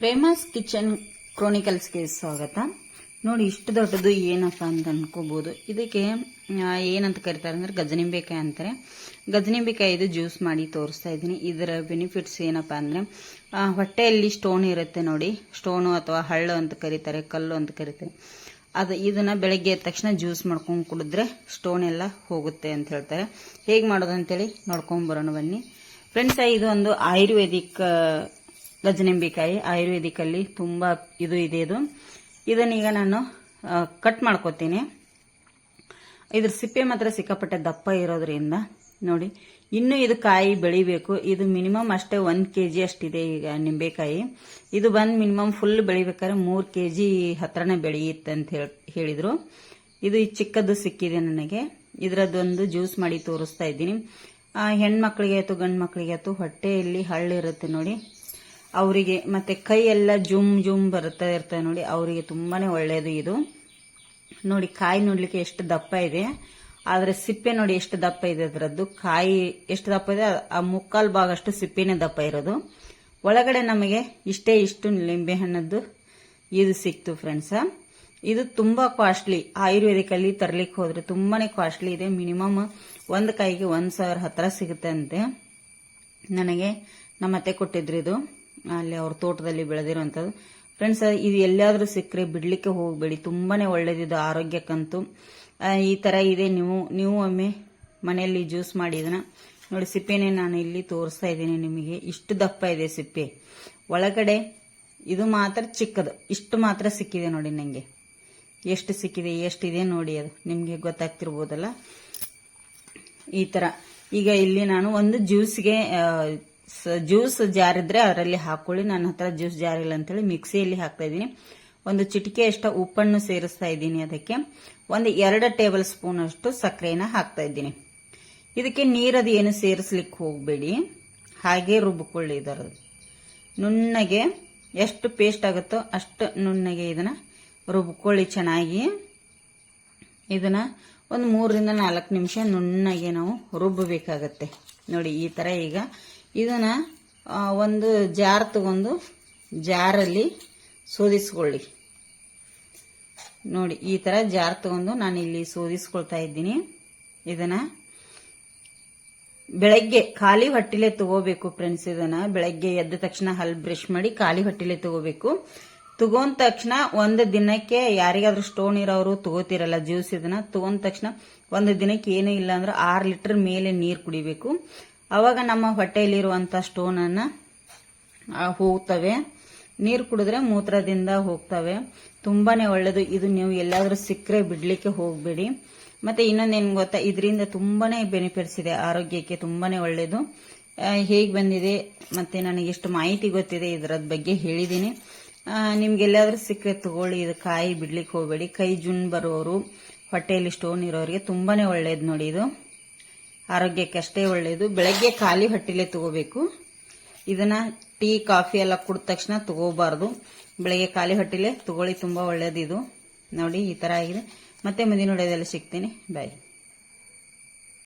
ಪ್ರೇಮಾಸ್ kitchen ಕ್ರೋನಿಕಲ್ಸ್ಗೆ ಸ್ವಾಗತ. ನೋಡಿ, ಇಷ್ಟು ದೊಡ್ಡದು ಏನಪ್ಪ ಅಂತ ಅನ್ಕೋಬಹುದು ಇದಕ್ಕೆ ಏನಂತ ಕರಿತಾರೆ ಅಂದರೆ ಗಜನಿಂಬೆಕಾಯಿ ಅಂತಾರೆ. ಗಜನಿಂಬೆಕಾಯಿದು ಜ್ಯೂಸ್ ಮಾಡಿ ತೋರಿಸ್ತಾ ಇದ್ದೀನಿ. ಇದರ ಬೆನಿಫಿಟ್ಸ್ ಏನಪ್ಪ ಅಂದ್ರೆ ಹೊಟ್ಟೆಯಲ್ಲಿ ಸ್ಟೋನ್ ಇರುತ್ತೆ ನೋಡಿ. ಸ್ಟೋನು ಅಥವಾ ಹಳ್ಳು ಅಂತ ಕರೀತಾರೆ, ಕಲ್ಲು ಅಂತ ಕರೀತಾರೆ. ಅದು, ಇದನ್ನ ಬೆಳಗ್ಗೆ ಎದ್ದ ತಕ್ಷಣ ಜ್ಯೂಸ್ ಮಾಡ್ಕೊಂಡು ಕುಡಿದ್ರೆ ಸ್ಟೋನ್ ಎಲ್ಲ ಹೋಗುತ್ತೆ ಅಂತ ಹೇಳ್ತಾರೆ. ಹೇಗೆ ಮಾಡೋದು ಅಂತೇಳಿ ನೋಡ್ಕೊಂಡು ಬರೋಣ ಬನ್ನಿ. ಫ್ರೆಂಡ್ಸ್ ಇದು ಒಂದು ಆಯುರ್ವೇದಿಕ್ ಗಜನಿಂಬೆಕಾಯಿ ಆಯುರ್ವೇದಿಕ್ ಅಲ್ಲಿ ತುಂಬಾ ಇದು ಇದೆ ಇದು. ಇದನ್ನೀಗ ನಾನು ಕಟ್ ಮಾಡ್ಕೋತೀನಿ. ಇದ್ರ ಸಿಪ್ಪೆ ಮಾತ್ರ ಸಿಕ್ಕಾಪಟ್ಟೆ ದಪ್ಪ ಇರೋದ್ರಿಂದ, ನೋಡಿ, ಇನ್ನು ಇದು ಕಾಯಿ ಬೆಳಿಬೇಕು. ಇದು ಮಿನಿಮಮ್ ಅಷ್ಟೇ ಒಂದ್ ಕೆ ಜಿ ಅಷ್ಟಿದೆ ಈಗ ನಿಂಬೆಕಾಯಿ. ಇದು ಬಂದ್ ಮಿನಿಮಮ್ ಫುಲ್ ಬೆಳಿಬೇಕಾದ್ರೆ ಮೂರ್ ಕೆ ಜಿ ಹತ್ರನೇ ಬೆಳೆಯುತ್ತೆ ಅಂತ ಹೇಳ್- ಹೇಳಿದ್ರು. ಇದು ಚಿಕ್ಕದ್ದು ಸಿಕ್ಕಿದೆ ನನಗೆ. ಇದರದ್ದೊಂದು ಜ್ಯೂಸ್ ಮಾಡಿ ತೋರಿಸ್ತಾ ಇದ್ದೀನಿ. ಹೆಣ್ಮಕ್ಳಿಗೆ ಆಯ್ತು ಗಂಡು ಮಕ್ಕಳಿಗೆ ಆಯ್ತು ಹೊಟ್ಟೆಯಲ್ಲಿ ಹಳ್ಳಿರುತ್ತೆ ನೋಡಿ. ಅವರಿಗೆ ಮತ್ತೆ ಕೈ ಎಲ್ಲ ಜುಮ್ ಜುಮ್ ಬರುತ್ತಾ ಇರ್ತದೆ ನೋಡಿ, ಅವರಿಗೆ ತುಂಬಾನೇ ಒಳ್ಳೆಯದು ಇದು. ನೋಡಿ, ಕಾಯಿ ನೋಡ್ಲಿಕ್ಕೆ ಎಷ್ಟು ದಪ್ಪ ಇದೆ. ಆದ್ರೆ ಸಿಪ್ಪೆ ನೋಡಿ ಎಷ್ಟು ದಪ್ಪ ಇದೆ ಅದರದ್ದು. ಕಾಯಿ ಎಷ್ಟು ದಪ್ಪ ಇದೆ, ಆ ಮುಕ್ಕಾಲು ಭಾಗ ಅಷ್ಟು ಸಿಪ್ಪೆನೇ ದಪ್ಪ ಇರೋದು. ಒಳಗಡೆ ನಮಗೆ ಇಷ್ಟೇ ಇಷ್ಟು ಲಿಂಬೆ ಹಣ್ಣದ್ದು ಇದು ಸಿಕ್ತು ಫ್ರೆಂಡ್ಸ ಇದು ತುಂಬಾ ಕಾಸ್ಟ್ಲಿ ಆಯುರ್ವೇದಿಕಲ್ಲಿ ತರ್ಲಿಕ್ಕೆ ಹೋದ್ರೆ ತುಂಬಾನೇ ಕಾಸ್ಟ್ಲಿ ಇದೆ. ಮಿನಿಮಮ್ ಒಂದು ಕಾಯಿಗೆ ಒಂದ್ ಸಾವಿರ ಹತ್ರ ಸಿಗುತ್ತೆ ಅಂತೆ. ನನಗೆ ನಮ್ಮತ್ತೆ ಕೊಟ್ಟಿದ್ರು ಇದು. ಅಲ್ಲಿ ಅವ್ರ ತೋಟದಲ್ಲಿ ಬೆಳೆದಿರುವಂಥದ್ದು. ಫ್ರೆಂಡ್ಸ್ ಇದು ಎಲ್ಲಾದ್ರೂ ಸಿಕ್ಕರೆ ಬಿಡಲಿಕ್ಕೆ ಹೋಗಬೇಡಿ. ತುಂಬಾನೇ ಒಳ್ಳೇದಿದೆ ಆರೋಗ್ಯಕ್ಕಂತೂ ಈ ತರ ಇದೆ. ನೀವು ನೀವು ಒಮ್ಮೆ ಮನೆಯಲ್ಲಿ ಜ್ಯೂಸ್ ಮಾಡಿ ಇದನ್ನ. ನೋಡಿ, ಸಿಪ್ಪೆನೇ ನಾನು ಇಲ್ಲಿ ತೋರಿಸ್ತಾ ಇದ್ದೀನಿ ನಿಮಗೆ. ಇಷ್ಟು ದಪ್ಪ ಇದೆ ಸಿಪ್ಪೆ. ಒಳಗಡೆ ಇದು ಮಾತ್ರ ಚಿಕ್ಕದು. ಇಷ್ಟು ಮಾತ್ರ ಸಿಕ್ಕಿದೆ ನೋಡಿ ನನಗೆ ಎಷ್ಟು ಸಿಕ್ಕಿದೆ, ಎಷ್ಟಿದೆ ನೋಡಿ ಅದು. ನಿಮಗೆ ಗೊತ್ತಾಗ್ತಿರ್ಬೋದಲ್ಲ? ಈ ತರ. ಈಗ ಇಲ್ಲಿ ನಾನು ಒಂದು ಜ್ಯೂಸ್ಗೆ ಜ್ಯೂಸ್ ಜಾರ್ ಇದ್ರೆ ಅದರಲ್ಲಿ ಹಾಕೊಳ್ಳಿ. ನನ್ನ ಹತ್ರ ಜ್ಯೂಸ್ ಜಾರ್ ಇಲ್ಲ ಅಂತೇಳಿ ಮಿಕ್ಸಿಯಲ್ಲಿ ಹಾಕ್ತಾ ಇದ್ದೀನಿ. ಒಂದು ಚಿಟಿಕೆ ಅಷ್ಟ ಉಪ್ಪನ್ನು ಸೇರಿಸ್ತಾ ಇದ್ದೀನಿ ಅದಕ್ಕೆ. ಒಂದು ಎರಡು ಟೇಬಲ್ ಸ್ಪೂನ್ ಅಷ್ಟು ಸಕ್ಕರೆನ ಹಾಕ್ತಾ ಇದ್ದೀನಿ. ಇದಕ್ಕೆ ನೀರದು ಏನು ಸೇರಿಸ್ಲಿಕ್ಕೆ ಹೋಗಬೇಡಿ. ಹಾಗೆ ರುಬ್ಬಿಕೊಳ್ಳಿ ಇದರದು. ನುಣ್ಣಗೆ ಎಷ್ಟು ಪೇಸ್ಟ್ ಆಗುತ್ತೋ ಅಷ್ಟು ನುಣ್ಣಗೆ ಇದನ್ನ ರುಬ್ಬಿಕೊಳ್ಳಿ ಚೆನ್ನಾಗಿ. ಇದನ್ನ ಒಂದು ಮೂರರಿಂದ ನಾಲ್ಕು ನಿಮಿಷ ನುಣ್ಣಗೆ ನಾವು ರುಬ್ಬಬೇಕಾಗತ್ತೆ ನೋಡಿ, ಈ ತರ ಈಗ ಇದನ್ನ ಒಂದು ಜಾರ್ ತಗೊಂಡು ಜಾರಲ್ಲಿ ಸೋದಿಸ್ಕೊಳ್ಳಿ. ನೋಡಿ, ಈ ಥರ ಜಾರ್ ತಗೊಂಡು ನಾನು ಇಲ್ಲಿ ಸೋದಿಸ್ಕೊಳ್ತಾ ಇದ್ದೀನಿ. ಇದನ್ನು ಬೆಳಗ್ಗೆ ಖಾಲಿ ಹೊಟ್ಟಿಲೆ ತಗೋಬೇಕು ಫ್ರೆಂಡ್ಸ್ ಇದನ್ನ. ಬೆಳಗ್ಗೆ ಎದ್ದ ತಕ್ಷಣ ಹಲ್ ಬ್ರಷ್ ಮಾಡಿ ಖಾಲಿ ಹೊಟ್ಟಿಲೆ ತಗೋಬೇಕು. ತಗೊಂಡ ತಕ್ಷಣ ಒಂದು ದಿನಕ್ಕೆ ಯಾರಿಗಾದ್ರೂ ಸ್ಟೋನ್ ಇರೋರು ತಗೋತಿರಲ್ಲ ಜ್ಯೂಸ್ ಇದನ್ನ. ತಗೊಂಡ ತಕ್ಷಣ ಒಂದು ದಿನಕ್ಕೆ ಏನೂ ಇಲ್ಲ ಅಂದ್ರೆ ಆರು ಲೀಟರ್ ಮೇಲೆ ನೀರು ಕುಡಿಬೇಕು. ಅವಾಗ ನಮ್ಮ ಹೊಟ್ಟೆಯಲ್ಲಿರುವಂಥ ಸ್ಟೋನನ್ನು ಹೋಗ್ತವೆ. ನೀರು ಕುಡಿದ್ರೆ ಮೂತ್ರದಿಂದ ಹೋಗ್ತವೆ. ತುಂಬಾ ಒಳ್ಳೆಯದು ಇದು ನೀವು ಎಲ್ಲಾದರೂ ಸಿಕ್ಕರೆ ಬಿಡಲಿಕ್ಕೆ ಹೋಗಬೇಡಿ. ಮತ್ತೆ ಇನ್ನೊಂದೇನು ಗೊತ್ತಾ? ಇದರಿಂದ ತುಂಬಾ ಬೆನಿಫಿಟ್ಸ್ ಇದೆ ಆರೋಗ್ಯಕ್ಕೆ ತುಂಬಾ ಒಳ್ಳೆಯದು ಹೇಗೆ ಬಂದಿದೆ? ಮತ್ತು ನನಗೆ ಎಷ್ಟು ಮಾಹಿತಿ ಗೊತ್ತಿದೆ ಇದರದ ಬಗ್ಗೆ ಹೇಳಿದ್ದೀನಿ ನಿಮ್ಗೆಲ್ಲಾದ್ರೂ ಸಿಕ್ಕರೆ ತಗೊಳ್ಳಿ. ಇದು ಕಾಯಿ ಬಿಡ್ಲಿಕ್ಕೆ ಹೋಗಬೇಡಿ. ಕೈ ಜುನ್ ಬರೋರು, ಹೊಟ್ಟೆಯಲ್ಲಿ ಸ್ಟೋನ್ ಇರೋರಿಗೆ ತುಂಬಾ ಒಳ್ಳೆಯದು ನೋಡಿ ಇದು. ಆರೋಗ್ಯಕ್ಕೆ ಅಷ್ಟೇ ಒಳ್ಳೆಯದು ಬೆಳಗ್ಗೆ ಖಾಲಿ ಹೊಟ್ಟೆಲೆ ತಗೋಬೇಕು. ಇದನ್ನು ಟೀ, ಕಾಫಿ ಎಲ್ಲ ಕುಡಿದ ತಕ್ಷಣ ತಗೋಬಾರ್ದು. ಬೆಳಗ್ಗೆ ಖಾಲಿ ಹೊಟ್ಟೆಲೆ ತಗೊಳ್ಳಿ, ತುಂಬ ಒಳ್ಳೆಯದಿದು ನೋಡಿ, ಈ ಥರ ಆಗಿದೆ. ಮತ್ತೆ ಮುಂದಿನ ವಿಡಿಯೋದಲ್ಲಿ ಸಿಗ್ತೀನಿ. ಬಾಯ್